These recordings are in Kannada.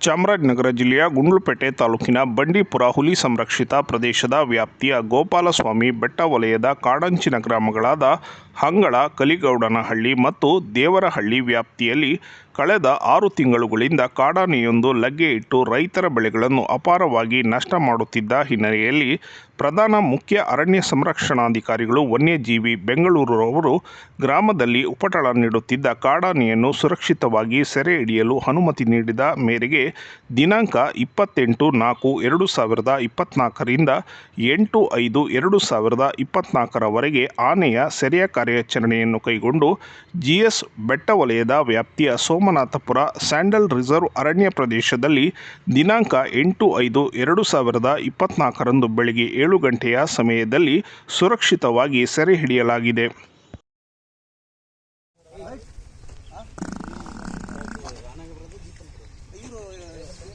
ಚಾಮರಾಜನಗರ ಜಿಲ್ಲೆಯ ಗುಂಡ್ಲುಪೇಟೆ ತಾಲೂಕಿನ ಬಂಡೀಪುರ ಹುಲಿ ಸಂರಕ್ಷಿತ ಪ್ರದೇಶದ ವ್ಯಾಪ್ತಿಯ ಗೋಪಾಲಸ್ವಾಮಿ ಬೆಟ್ಟ ವಲಯದ ಕಾಡಂಚಿನ ಗ್ರಾಮಗಳಾದ ಹಂಗಳ, ಕಲಿಗೌಡನಹಳ್ಳಿ ಮತ್ತು ದೇವರಹಳ್ಳಿ ವ್ಯಾಪ್ತಿಯಲ್ಲಿ ಕಳೆದ ಆರು ತಿಂಗಳುಗಳಿಂದ ಕಾಡಾನೆಯೊಂದು ಲಗ್ಗೆ ಇಟ್ಟು ರೈತರ ಬೆಳೆಗಳನ್ನು ಅಪಾರವಾಗಿ ನಷ್ಟ ಮಾಡುತ್ತಿದ್ದ ಹಿನ್ನೆಲೆಯಲ್ಲಿ ಪ್ರಧಾನ ಮುಖ್ಯ ಅರಣ್ಯ ಸಂರಕ್ಷಣಾಧಿಕಾರಿಗಳು ವನ್ಯಜೀವಿ ಅವರು ಗ್ರಾಮದಲ್ಲಿ ಉಪಟಳ ನೀಡುತ್ತಿದ್ದ ಕಾಡಾನೆಯನ್ನು ಸುರಕ್ಷಿತವಾಗಿ ಸೆರೆ ಹಿಡಿಯಲು ಅನುಮತಿ ನೀಡಿದ ಮೇರೆಗೆ ದಿನಾಂಕ ಇಪ್ಪತ್ತೆಂಟು ನಾಲ್ಕು ಎರಡು ಸಾವಿರದ ಇಪ್ಪತ್ತ್ನಾಲ್ಕರಿಂದ ಎಂಟು ಐದು ಎರಡು ಸಾವಿರದ ಇಪ್ಪತ್ತ್ನಾಲ್ಕರವರೆಗೆ ಆನೆಯ ಸೆರೆಯ ಕಾರ್ಯಾಚರಣೆಯನ್ನು ಕೈಗೊಂಡು ಜಿಎಸ್ ಬೆಟ್ಟ ವಲಯದ ವ್ಯಾಪ್ತಿಯ ಸೋಮನಾಥಪುರ ಸ್ಯಾಂಡಲ್ ರಿಸರ್ವ್ ಅರಣ್ಯ ಪ್ರದೇಶದಲ್ಲಿ ದಿನಾಂಕ ಎಂಟು ಐದು ಎರಡು ಸಾವಿರದ ಇಪ್ಪತ್ತ್ನಾಲ್ಕರಂದು ಬೆಳಗ್ಗೆ ಏಳು ಗಂಟೆಯ ಸಮಯದಲ್ಲಿ ಸುರಕ್ಷಿತವಾಗಿ ಸೆರೆ ಹಿಡಿಯಲಾಗಿದೆ.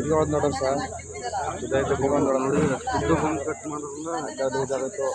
ಇದು ನೋಡ್ರಿ ಸರ್ ಇದಾಯ್ತು ಬಂದು ನೋಡಿದ್ರೆ ದುಡ್ಡು ಬಂದು ಕಟ್ ಮಾಡಿದ್ರಲ್ಲ ಅದು ಇದಾಗತ್ತೋ